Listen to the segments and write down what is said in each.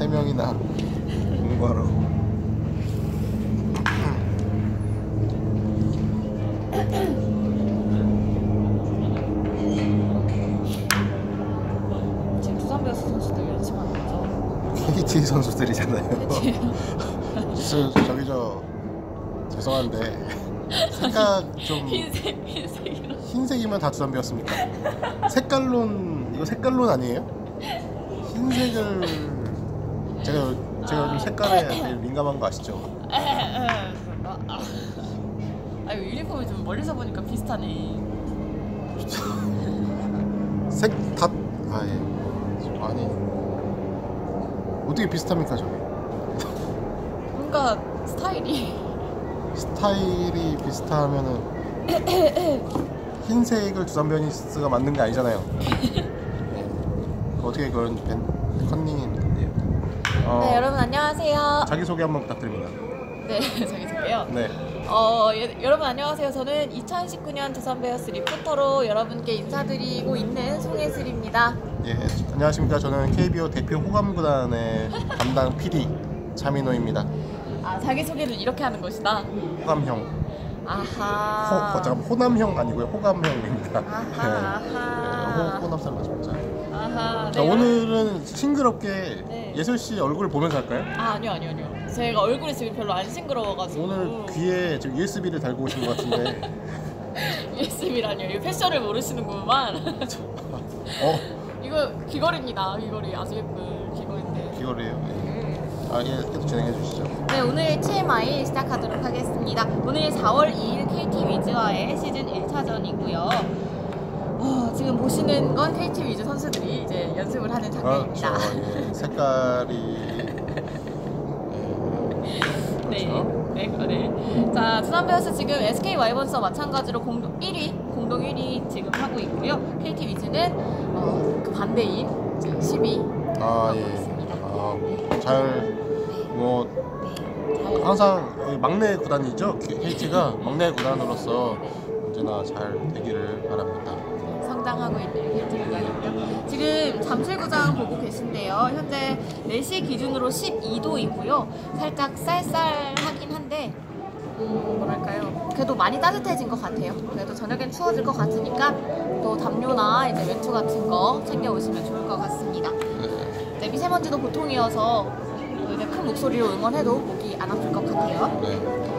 세 명이나 공부하러. 지금 두산 베어스 선수들 연습하는 거죠? KT 선수들이잖아요. 저, 저기 저 죄송한데 색깔 좀 흰색 흰색이랑 흰색이면 다 두산 배웠습니까? 색깔론 이거 색깔론 아니에요? 흰색을 제가 제가 좀 색깔에 민감한 거 아시죠? 그런가? 아, 아 이거 유니폼이 좀 멀리서 보니까 비슷하네 색다 아예 아니 어떻게 비슷합니까 저게? 뭔가 스타일이 스타일이 비슷하면은 흰색을 두산 베어니스가 만든 게 아니잖아요. 네. 어떻게 그런 벤 컨닝입니까? 어, 네 여러분 안녕하세요 자기 소개 한번 부탁드립니다. 네 자기소개요 네. 어, 예, 여러분 안녕하세요. 저는 2019년 두산 베어스 리포터로 여러분께 인사드리고 있는 송혜슬입니다. 예, 안녕하십니까. 저는 KBO 대표 호감구단의 담당 PD 차민호입니다. 아 자기소개를 이렇게 하는 것이다. 호감형. 아하. 호, 어, 잠깐 호남형 아니고요. 호감형입니다. 아하, 네. 아하. 네, 호, 호남 사람 맞습니다. 아하. 자, 네, 오늘은 싱그럽게 네. 예슬 씨 얼굴을 보면서 할까요? 아 아니요 아니요 아니요. 제가 얼굴이 지금 별로 안 싱그러워가지고. 오늘 귀에 지금 USB를 달고 오신 것 같은데. USB라니요. 이 패션을 모르시는구만. 어, 이거 귀걸이입니다. 귀걸이 아주 예쁜 귀걸인데. 귀걸이에요. 예. 아, 예, 계속 진행해 주시죠. 네, 오늘 TMI 시작하도록 하겠습니다. 오늘 4월 2일 KT 위즈와의 시즌 1차전이고요. 어, 지금 보시는 건 KT 위즈 선수들이 이제 연습을 하는 장면입니다. 그렇죠. 예. 색깔이. 예. 네, 그렇죠. 네, 네. 자, 두산 베어스 지금 SK 와이번스와 마찬가지로 공동 1위, 공동 1위 지금 하고 있고요. KT 위즈는 어, 그 반대인 지금 10위 아, 하고 예. 있습니다. 아, 잘, 뭐, 잘 항상 이 막내 구단이죠. KT가 막내 구단으로서 언제나 잘 되기를 바랍니다. 성장하고 있는 구단이고요. 지금 잠실구장 보고 계신데요. 현재 4시 기준으로 12도이고요. 살짝 쌀쌀하긴 한데 음, 뭐랄까요. 그래도 많이 따뜻해진 것 같아요. 그래도 저녁엔 추워질 것 같으니까 또 담요나 이제 외투 같은 거 챙겨 오시면 좋을 것 같습니다. 네. 미세먼지도 보통이어서 이제 큰 목소리로 응원해도 목이 안 아플 것 같아요. 네.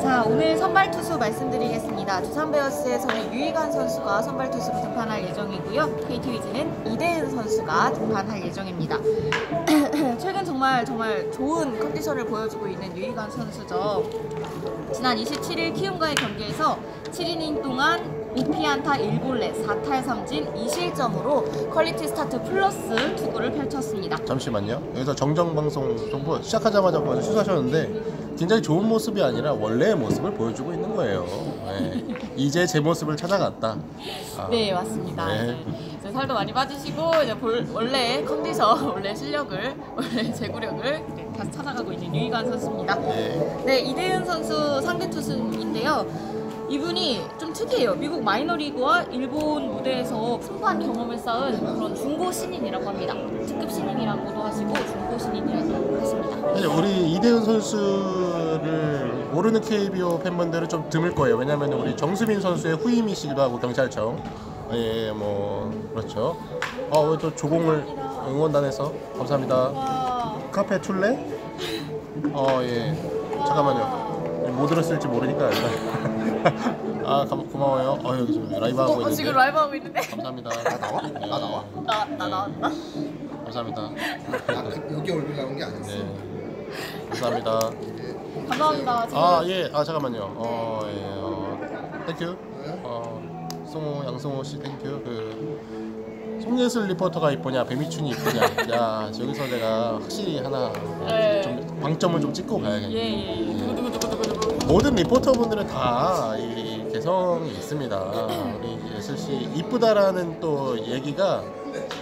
자 오늘 선발 투수 말씀드리겠습니다. 두산 베어스에서는 유희관 선수가 선발 투수로 등판할 예정이고요. KT 위즈는 이대은 선수가 등판할 예정입니다. 최근 정말 정말 좋은 컨디션을 보여주고 있는 유희관 선수죠. 지난 27일 키움과의 경기에서 7이닝 동안 5피안타 1볼넷 4탈 3진 2실점으로 퀄리티 스타트 플러스 투구를 펼쳤습니다. 잠시만요. 여기서 정정방송 정보 시작하자마자 먼저 취소하셨는데 굉장히 좋은 모습이 아니라 원래의 모습을 보여주고 있는 거예요. 네. 이제 제 모습을 찾아갔다. 아, 네 맞습니다. 네. 네. 이제 살도 많이 빠지시고 이제 볼, 원래 컨디션, 원래 실력을, 원래 제구력을 네, 다시 찾아가고 있는 유희관 선수입니다. 네. 네 이대은 선수 상대 투수인데요. 이분이 좀 특이해요. 미국 마이너리그와 일본 무대에서 풍부한 경험을 쌓은 그런 중고 신인이라고 합니다. 특급 신인이라고도 하시고 중고 신인이라고 하십니다. 사실 우리 이대훈 선수를 모르는 KBO 팬분들은 좀 드물 거예요. 왜냐하면 우리 정수빈 선수의 후임이시기도 하고 경찰청. 예, 뭐 그렇죠. 아, 오늘 또 조공을 응원단에서 감사합니다. 와, 카페 툴레? 어, 예. 잠깐만요. 뭐 들었을지 모르니까 일단. 아, 감, 고마워요. 어, 여기 지금 라이브 하고 어, 있는데. 지금 라이브 하고 있는데 감사합니다. 나 나와? 나 나와? 나, 나 나왔나? 감사합니다. 아, 그- 여기 얼굴 나온 게 아니었어. 네. 감사합니다. 감사합니다. 지금 아, 예. 아, 잠깐만요. 어, 예. 어, 땡큐. 어, 송호 양송호 씨 땡큐. 그 송예슬 리포터가 이쁘냐, 배미춘이 이쁘냐. 야, 여기서 내가 확실히 하나 네. 좀 방점을 좀 찍고 가야겠네. 예예 두구두구두구두구 모든 리포터분들은 다 이 개성이 있습니다. 우리 예슬 씨 이쁘다라는 또 얘기가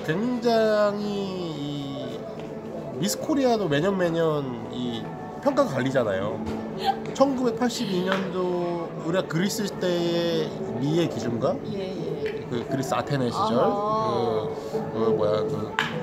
굉장히 이 미스 코리아도 매년 매년 이 평가가 갈리잖아요. 1982년도 우리가 그리스 때의 미의 기준과 예 예 그 그리스 아테네 시절 아. 그, 그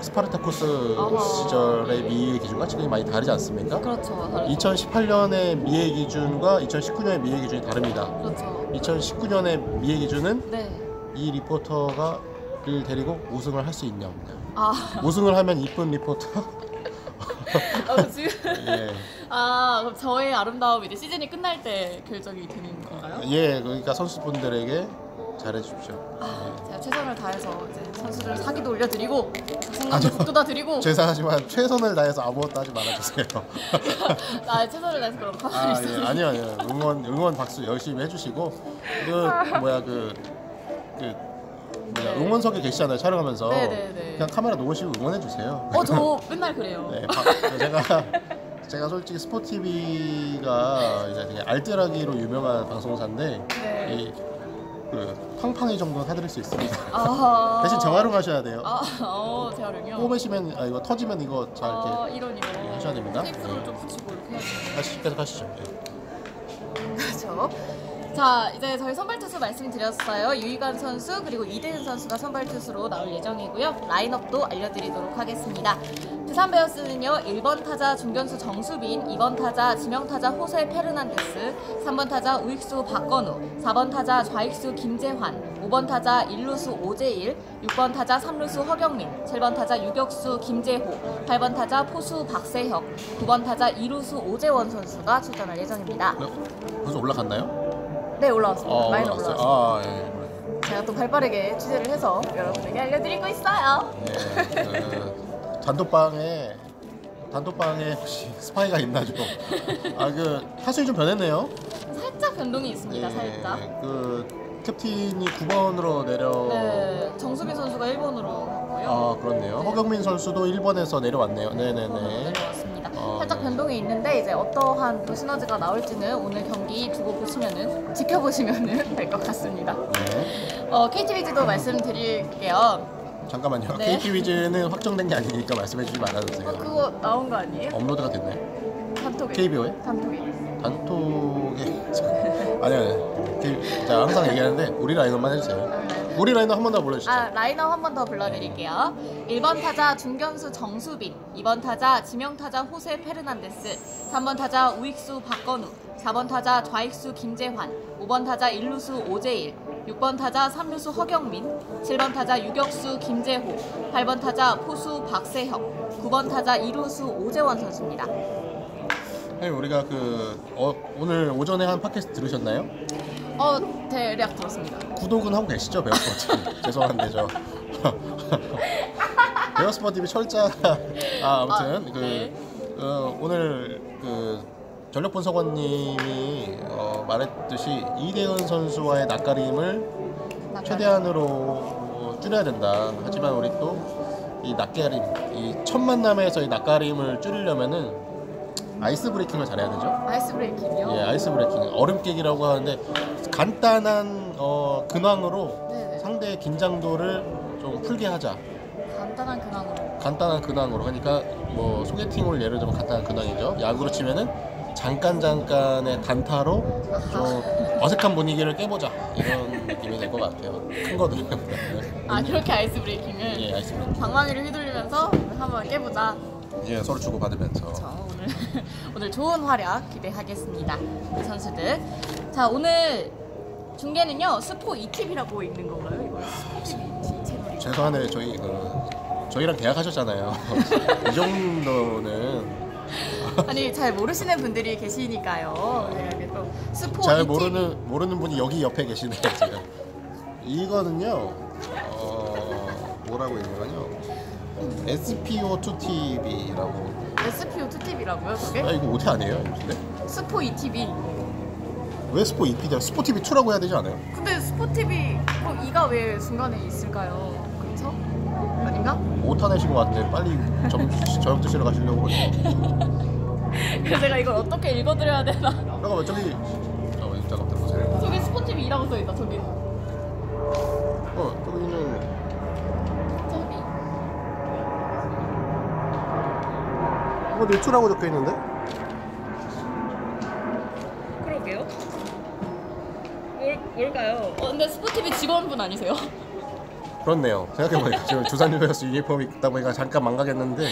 스파르타쿠스 아하. 시절의 미의 기준과 지금이 많이 다르지 않습니까? 그렇죠. 다르죠. 2018년의 미의 기준과 2019년의 미의 기준이 다릅니다. 그렇죠. 2019년의 미의 기준은 네. 이 리포터가 를 데리고 우승을 할 수 있냐 없냐. 아, 우승을 하면 이쁜 리포터. 어, 지금 예. 아 그럼 저의 아름다움 이제 시즌이 끝날 때 결정이 되는 건가요? 예, 그러니까 선수분들에게 잘해주십시오. 아, 제가 최선을 다해서 이제 선수들 사기도 올려드리고 자신감도 아니요. 북돋아드리고 죄송하지만 최선을 다해서 아무것도 하지 말아주세요. 아 최선을 다해서 그럼 아, 가만히 예. 아니요, 아니요. 응원, 응원 박수 열심히 해주시고 그 뭐야 그, 그 네. 응원석에 계시잖아요 촬영하면서 네, 네, 네. 그냥 카메라 놓으시고 응원해 주세요. 어, 저 맨날 그래요. 네, 바- 제가 제가 솔직히 스포티비가 이제 되게 알뜰하기로 유명한 방송사인데 네. 이 그 팡팡이 정도는 해드릴 수 있습니다. 아, 대신 재활용하셔야 돼요. 아, 어, 재활용이요. 뽑으시면 아 이거 터지면 이거 잘 이렇게 아, 이런 이런. 하셔야 됩니다. 테이프를 네. 좀 붙이고 이렇게. 다시 계속 하시죠. 네. 그렇죠. 자, 이제 저희 선발 투수 말씀드렸어요. 유희관 선수 그리고 이대은 선수가 선발 투수로 나올 예정이고요. 라인업도 알려드리도록 하겠습니다. 두산 베어스는요. 1번 타자 중견수 정수빈, 2번 타자 지명타자 호세 페르난데스, 3번 타자 우익수 박건우, 4번 타자 좌익수 김재환, 5번 타자 일루수 오재일, 6번 타자 삼루수 허경민, 7번 타자 유격수 김재호, 8번 타자 포수 박세혁, 9번 타자 이루수 오재원 선수가 출전할 예정입니다. 네, 벌써 올라갔나요? 네 올라왔습니다. 어, 올라갔어요. 올라왔어요. 아, 예. 제가 또 발빠르게 취재를 해서 여러분에게 알려드리고 있어요. 네. 그 단톡방에 단톡방에 혹시 스파이가 있나 좀. 아그 타순이 좀 변했네요. 살짝 변동이 있습니다. 예, 살짝. 그 캡틴이 9번으로 내려. 네, 정수빈 선수가 1번으로 갔고요. 아 그렇네요. 허경민 선수도 1번에서 내려왔네요. 네네네. 살짝 네. 변동이 있는데 이제 어떠한 또 시너지가 나올지는 오늘 경기 두고 보시면은 지켜보시면은 될 것 같습니다. 네. 어, KT 위즈도 말씀드릴게요. 잠깐만요. 네. KT 위즈는 확정된 게 아니니까 말씀해 주지 말아 주세요. 어, 그거 나온 거 아니에요? 업로드가 됐네. 단톡에. KBO에? 단톡에. 단톡에 아니 아니. K- 제가 항상 얘기하는데 우리 라인업만 해주세요. 우리 라인업 한 번 더 불러주시죠. 아, 라인업 한 번 더 불러드릴게요. 1번 타자 중견수 정수빈, 2번 타자 지명 타자 호세 페르난데스, 3번 타자 우익수 박건우, 4번 타자 좌익수 김재환, 5번 타자 일루수 오재일, 6번 타자 삼루수 허경민, 7번 타자 유격수 김재호, 8번 타자 포수 박세혁, 9번 타자 이루수 오재원 선수입니다. 선생님 우리가 그 어, 오늘 오전에 한 팟캐스트 들으셨나요? 어, 대략 들었습니다. 구독은 하고 계시죠 베어스포 죄송한데 저 베어스포 TV 철자 아 아무튼 아, 그 네. 어, 오늘 그 전력 분석원님이 어, 말했듯이 이대은 선수와의 낯가림을 최대한으로 어, 줄여야 된다. 하지만 우리 또 이 낯가림, 이 첫 만남에서의 낯가림을 줄이려면은 아이스 브레이킹을 잘해야 되죠. 아이스 브레이킹이요? 예, 아이스 브레이킹, 얼음 깨기라고 하는데 간단한 어, 근황으로 네네. 상대의 긴장도를 좀 풀게 하자. 간단한 근황으로. 간단한 근황으로 그러니까 뭐 소개팅을 예를 들면 간단한 근황이죠. 야구로 치면은 잠깐 잠깐의 단타로 좀 어색한 분위기를 깨보자 이런 느낌이 될 것 같아요. 큰 거들. 아, 그렇게 아이스 브레이킹을? 예, 아이스 브레이킹. 방망이를 휘둘리면서 한번 깨보자. 예, 서로 주고 받으면서. 그렇죠. 오늘 오늘 좋은 활약 기대하겠습니다. 우리 선수들. 자 오늘 중계는요 스포 2TV라고 있는 건가요? 이거 스포 TV 채널이. 죄송한데 저희 그 저희랑 계약하셨잖아요. 이 정도는 아니 잘 모르시는 분들이 계시니까요. 제가 이렇게 또 스포 잘 2TV. 모르는 모르는 분이 여기 옆에 계시네요 지금. 이거는요. 어, 뭐라고 읽냐면요. SPO2 TV라고. SPO 2TV라고요, 그게? 아 이거 오태 아니에요? 근데 스포 2TV. 왜 스포 2P냐? 스포 TV 2라고 해야 되지 않아요? 근데 스포 TV 어, 이가 왜 중간에 있을까요? 그렇죠? 아닌가? 오타 것 같은데 빨리 점, 저녁 드시러 가시려고. 그래서 제가 이걸 어떻게 읽어드려야 되나? 잠깐만 저기 잠깐만 잠깐 들어보세요. 저기 스포 TV 2라고 써있다, 저기. 어 저기는 저기. 이거 뉴트라고 적혀 있는데? 그러게요. 뭘, 뭘까요? 어, 근데 스포티비 직원분 아니세요? 그렇네요. 생각해보니까 지금 두산 유니버스 유니폼이 있다 보니까 잠깐 망각했는데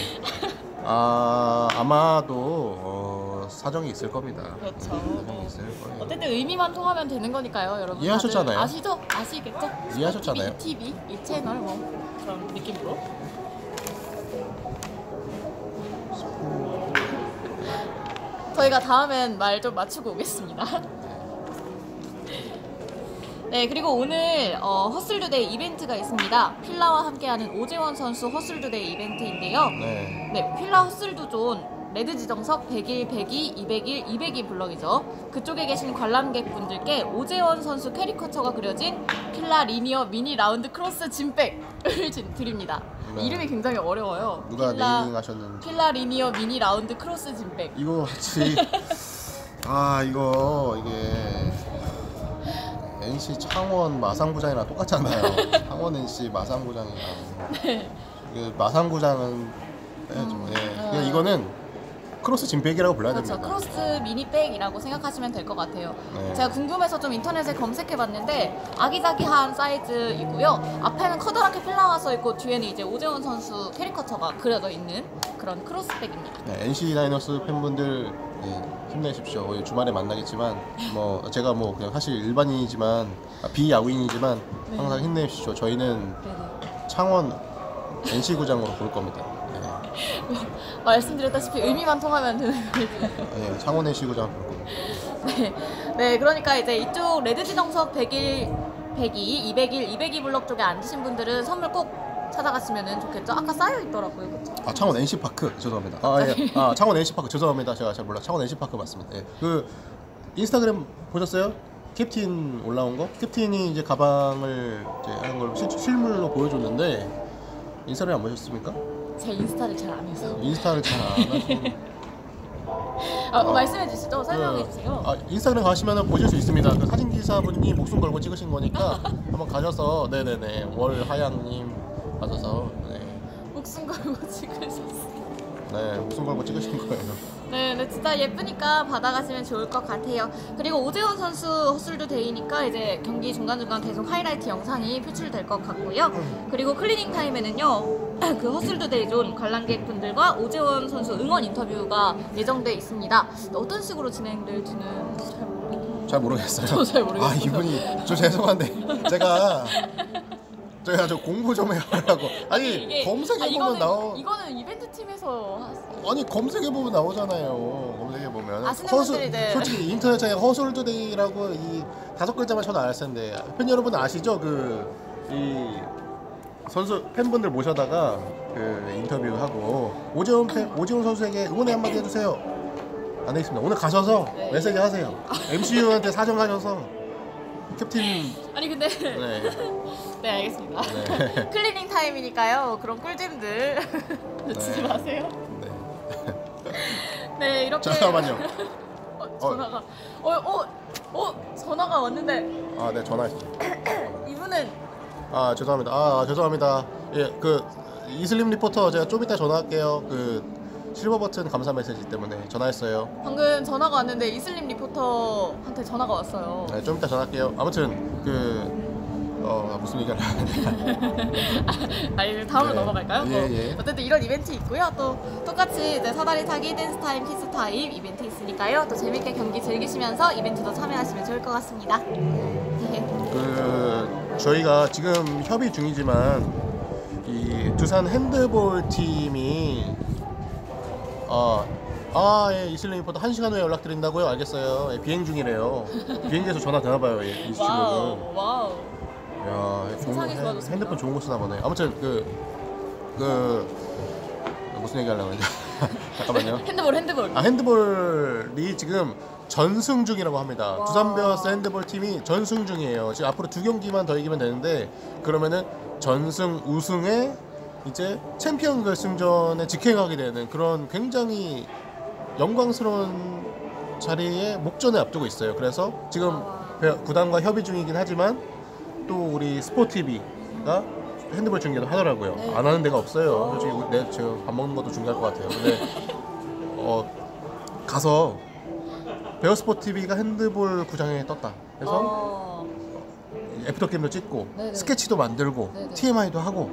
아 아마도 어, 사정이 있을 겁니다. 그렇죠. 사정이 있을 거예요. 어쨌든 의미만 통하면 되는 거니까요, 여러분. 이해하셨잖아요. 다들 아시죠? 아시겠죠? 이해하셨잖아요. 이 TV, 이 채널 뭐 그런 느낌으로. 저희가 다음엔 말 좀 맞추고 오겠습니다. 네, 그리고 오늘 어, 허슬드데이 이벤트가 있습니다. 필라와 함께하는 오재원 선수 허슬드데이 이벤트인데요. 네. 네, 필라 허슬드존 레드 지정석 100일, 102, 200일, 202 블럭이죠. 그쪽에 계신 관람객분들께 오재원 선수 캐리커처가 그려진 필라 리니어 미니 라운드 크로스 진백을 진- 드립니다. 네. 이름이 굉장히 어려워요. 누가 필라, 네이밍 하셨는지 필라 리니어 미니 라운드 크로스 진백. 이거 같이 아 이거 이게 NC 창원 마산구장이랑 똑같잖아요. 창원 NC 마산구장이랑 이게 마산구장은 빼야죠. 네. 그냥 어. 이거는 크로스 진백이라고 불러야 그렇죠. 됩니다. 크로스 미니백이라고 생각하시면 될 것 같아요. 네. 제가 궁금해서 좀 인터넷에 검색해봤는데 아기자기한 사이즈이고요. 앞에는 커다랗게 필라가 써 있고 뒤에는 이제 오재원 선수 캐리커처가 그려져 있는 그런 크로스백입니다. 네, NC 다이너스 팬분들 네, 힘내십시오. 예, 주말에 만나겠지만 뭐 제가 뭐 그냥 사실 일반인이지만 아, 비야구인이지만 네. 항상 힘내십시오. 저희는 네네. 창원 NC 구장으로 볼 겁니다. 네, 말씀드렸다시피 의미만 통하면 되는 거지. 네, 창원 NC 구장 볼 겁니다. 네. 네, 그러니까 이제 이쪽 레드 지 정석 100일, 102, 200일, 202 블럭 쪽에 앉으신 분들은 선물 꼭 찾아가시면 좋겠죠. 아까 쌓여 있더라고요, 그렇죠? 아 창원 NC 파크 죄송합니다. 아 예. 아 창원 NC 파크 죄송합니다. 제가 잘 몰라. 창원 NC 파크 맞습니다. 예. 그 인스타그램 보셨어요? 캡틴 올라온 거? 캡틴이 이제 가방을 이제 하는 걸 실, 실물로 보여줬는데 인스타를 안 보셨습니까? 제 인스타를 잘 안 해서. 인스타를 잘 안 하시는. 아, 어. 말씀해 주시죠. 설명해 그, 주세요. 아, 인스타그램 가시면 보실 수 있습니다. 그 사진 기사분이 목숨 걸고 찍으신 거니까 한번 가셔서 네네네 월 하양님 가셔서 네, 목숨 걸고 찍으셨어요. 네 목숨 걸고 찍으신 거예요. 네, 네, 진짜 예쁘니까 받아가시면 좋을 것 같아요. 그리고 오재원 선수 헛술도 데이니까 이제 경기 중간중간 계속 하이라이트 영상이 표출될 것 같고요. 그리고 클리닝 타임에는요, 그 헛술도 데이 존 관람객분들과 오재원 선수 응원 인터뷰가 예정돼 있습니다. 어떤 식으로 진행될지는 잘 모르겠어요. 잘 모르겠어요. 저도 잘 모르겠어요. 아 이분이 저 죄송한데 제가 제가 저 공부 좀 해보려고 아니 이게- 검색해 아, 보면 나오 이거는 이벤트 팀에서 하- 아니 검색해 보면 나오잖아요. 검색해 보면 아시는 분들이 이제- 솔직히 인터넷에 허술드데이라고 이 다섯 글자만 쳐도 알 텐데 팬 여러분 아시죠? 그 이 선수 팬분들 모셔다가 그 인터뷰하고 오재훈 팬 오재훈 선수에게 응원의 한마디 해주세요. 안 되겠습니다. 오늘 가셔서 네. 메시지 하세요. MCU한테 사정 하셔서 캡틴 아니 근데 네. 네 알겠습니다. 네. 클리닝 타임이니까요. 그런 꿀잼들 놓치지 네. 마세요. 네. 네 이렇게 잠깐만요. 어, 전화가 어어 어, 전화가 왔는데 아, 네, 전화했어요. 이분은 아, 죄송합니다. 아, 죄송합니다. 예, 그 이슬림 리포터 제가 좀 이따 전화할게요. 그 실버 버튼 감사 메시지 때문에 전화했어요. 방금 전화가 왔는데 이슬림 리포터한테 전화가 왔어요. 네, 좀 이따 전화할게요. 아무튼 그 어, 무슨 얘기를 아니 다음으로 네. 넘어갈까요? 뭐, 예, 예. 어쨌든 이런 이벤트 있고요. 또 똑같이 이제 사다리 타기, 댄스 타임, 키스 타임 이벤트 있으니까요. 또 재밌게 경기 즐기시면서 이벤트도 참여하시면 좋을 것 같습니다. 네. 그 저희가 지금 협의 중이지만 이 두산 핸드볼 팀이 아, 아, 예, 이슬림 리포터 한 시간 후에 연락드린다고요? 알겠어요. 예, 비행 중이래요. 비행기에서 전화 되나 봐요, 예, 이 친구는. 와우 와우. 야, 세상이 핸- 좋아졌습니다. 핸드폰 좋은 거 쓰나 보네. 아무튼 그, 그 무슨 얘기 하려고 했냐? 잠깐만요. 핸드볼 핸드볼. 아 핸드볼이 지금 전승 중이라고 합니다. 와. 두산 베어스 핸드볼 팀이 전승 중이에요. 지금 앞으로 두 경기만 더 이기면 되는데 그러면은 전승 우승에 이제 챔피언 결승전에 직행하게 되는 그런 굉장히 영광스러운 자리에 목전에 앞두고 있어요. 그래서 지금 베- 구단과 협의 중이긴 하지만 또 우리 스포티비가 핸드볼 중계도 하더라고요. 네. 안 하는 데가 없어요. 솔직히 우리- 내 지금 밥 먹는 것도 중요할 것 같아요. 근데 어 가서 베어스포 TV가 핸드볼 구장에 떴다. 그래서 어, 애프터 게임도 찍고 네네. 스케치도 만들고 네네. TMI도 하고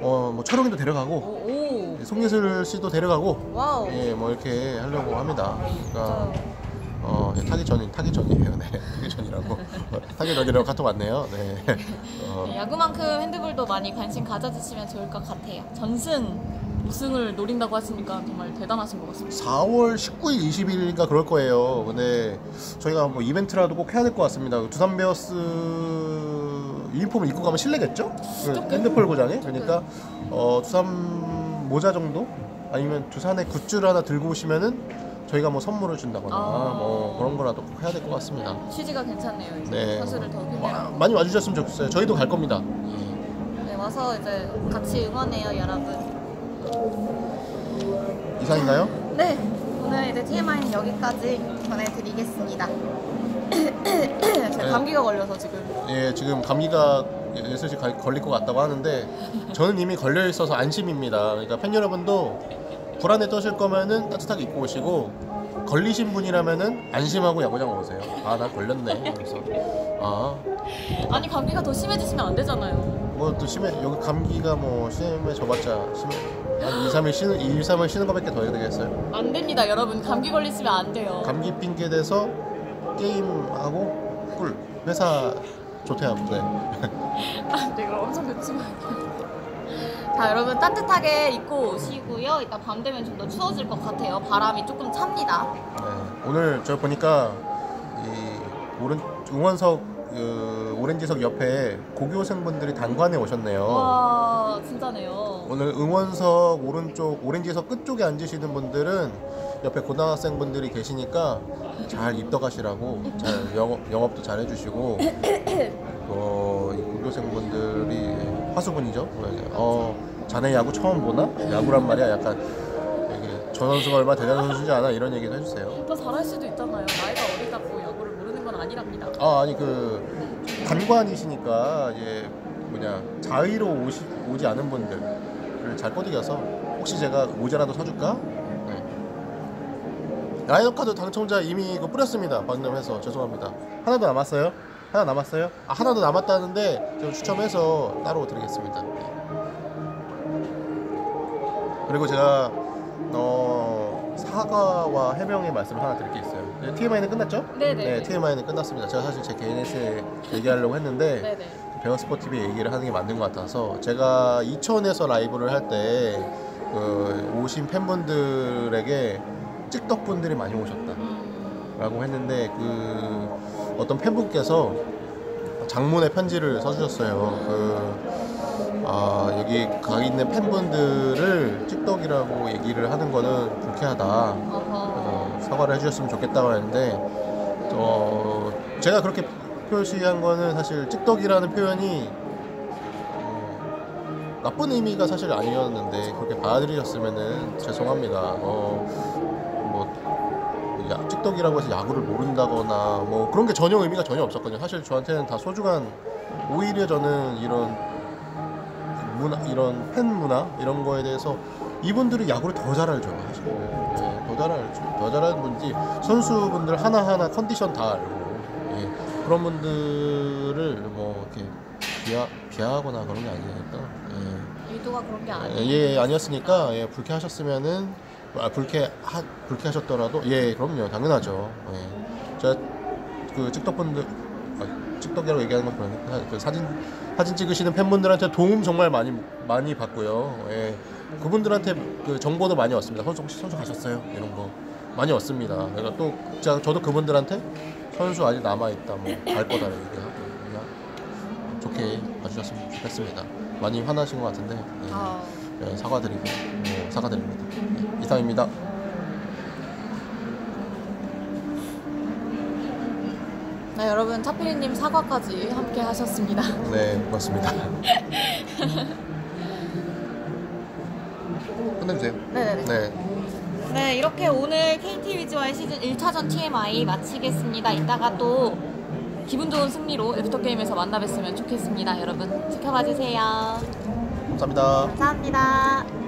어 뭐 촬영도 데려가고 오, 오. 송예슬 씨도 데려가고 와우. 예 뭐 이렇게 하려고 합니다. 그러니까. 어 예, 타기 전이 타기 전이에요. 네 타기 전이라고 타기 전이라고 카톡 왔네요. 네. 어, 네, 야구만큼 핸드볼도 많이 관심 가져주시면 좋을 것 같아요. 전승 우승을 노린다고 하시니까 정말 대단하신 것 같습니다. 4월 19일, 20일인가 그럴 거예요. 근데 저희가 뭐 이벤트라도 꼭 해야 될 것 같습니다. 두산 베어스 유니폼을 입고 가면 실례겠죠? 그 조금. 핸드폴 고장에. 그러니까 어, 두산 모자 정도 아니면 두산의 굿즈를 하나 들고 오시면은 저희가 뭐 선물을 준다거나 아. 뭐 그런 거라도 꼭 해야 될 것 같습니다. 취지가 괜찮네요. 이제 네. 선수를 더 와. 많이 와주셨으면 좋겠어요. 저희도 갈 겁니다. 예. 네, 와서 이제 같이 응원해요, 여러분. 이상인가요? 네, 오늘 이제 TMI는 여기까지 전해드리겠습니다. 제가 네. 감기가 걸려서 지금. 예, 지금 감기가 예슬씨 갈- 걸릴 것 같다고 하는데 저는 이미 걸려 있어서 안심입니다. 그러니까 팬 여러분도 불안에 떠실 거면은 따뜻하게 입고 오시고 걸리신 분이라면은 안심하고 야구장 오세요. 아, 나 걸렸네. 그래서 아, 아니 감기가 더 심해지시면 안 되잖아요. 뭐 또 심해 여기 감기가 뭐 심해져봤자 심해 한 2, 3일 쉬는 2, 3일 쉬는 것밖에 더 해야 되겠어요. 안 됩니다, 여러분. 감기 걸리시면 안 돼요. 감기 핑계 대서 게임하고 꿀 회사 조퇴하고 네. 아, 내가 엄청 늦지만. 자, 여러분 따뜻하게 입고 오시고 요. 이따 밤 되면 좀 더 추워질 것 같아요. 바람이 조금 찹니다. 네, 오늘 저 보니까 이 오른 응원석 그 오렌지석 옆에 고교생분들이 단관에 오셨네요. 와, 진짜네요. 오늘 응원석 오른쪽 오렌지석 끝쪽에 앉으시는 분들은 옆에 고등학생분들이 계시니까 잘 입덕하시라고 잘 영업, 영업도 잘 해주시고 어, 이 고교생분들이 화수분이죠. 어, 자네 야구 처음 보나? 야구란 말이야 약간 이게 저 선수가 얼마나 대단한 선수인지 아나 이런 얘기도 해주세요. 더 잘할 수도 있잖아요. 나이가 어리다고 야구를 모르는 건 아니랍니다. 아 아니 그 단관이시니까 이제 뭐냐 자의로 오시, 오지 않은 분들을 잘 꼬드겨서 혹시 제가 모자라도 사줄까? 네. 라이너 카드 당첨자 이미 그 뿌렸습니다 방금 해서 죄송합니다 하나 더 남았어요? 하나 남았어요? 아 하나 더 남았다는데 제가 추첨해서 따로 드리겠습니다 네. 그리고 제가 어, 사과와 해명의 말씀을 하나 드릴 게 있어요 네, TMI는 끝났죠? 네네. 네, TMI는 끝났습니다. 제가 사실 제 개인 에세 얘기하려고 했는데 네네. TV 얘기를 하는 게 맞는 것 같아서 제가 이천에서 라이브를 할때 그 오신 팬분들에게 찍덕 분들이 많이 오셨다라고 음, 했는데 그 어떤 팬분께서 장문의 편지를 써주셨어요. 그 아, 여기 가 있는 팬분들을 찍덕이라고 얘기를 하는 거는 불쾌하다. 어, 사과를 해주셨으면 좋겠다고 했는데 어, 제가 그렇게 표시한 거는 사실 찌떡이라는 표현이 어, 나쁜 의미가 사실 아니었는데 그렇게 받아들이셨으면은 죄송합니다. 어, 뭐 야, 찌떡이라고 해서 야구를 모른다거나 뭐 그런 게 전혀 의미가 전혀 없었거든요. 사실 저한테는 다 소중한 오히려 저는 이런 문화 이런 팬 문화 이런 거에 대해서 이분들이 야구를 더 잘 알죠 사실. 네, 더잘 알죠 더 잘하는 분지 선수분들 하나하나 컨디션 다 알고. 예, 그런 분들을 뭐 이렇게 비하, 비하하거나 그런 게 아니니까 의도가 그런 게 아니에요. 예, 예 아니었으니까 예, 불쾌하셨으면은 아, 불쾌 하, 불쾌하셨더라도 예 그럼요. 당연하죠. 예. 제가 그 찍덕분들 아, 찍덕이라고 얘기하는 건 그러니까 그 사진 사진 찍으시는 팬분들한테 도움 정말 많이 많이 받고요. 예. 그분들한테 그 정보도 많이 왔습니다. 선수 혹시 선수 가셨어요? 이런 거 많이 왔습니다. 그러니까 또 제가 저도 그분들한테 선수 아직 남아 있다, 뭐 갈 거다 얘기하고 그냥 좋게 봐주셨으면 좋겠습니다. 많이 화나신 것 같은데 예. 아, 예, 사과드리고 뭐 사과드립니다. 예, 이상입니다. 네, 여러분 차피리님 사과까지 함께 하셨습니다. 네, 고맙습니다. 끝내주세요. 네네네. 네. 네, 이렇게 오늘 KT 위즈와의 시즌 1차전 TMI 마치겠습니다. 이따가 또 기분 좋은 승리로 애프터 게임에서 만나 뵀으면 좋겠습니다. 여러분 지켜봐 주세요. 감사합니다. 감사합니다.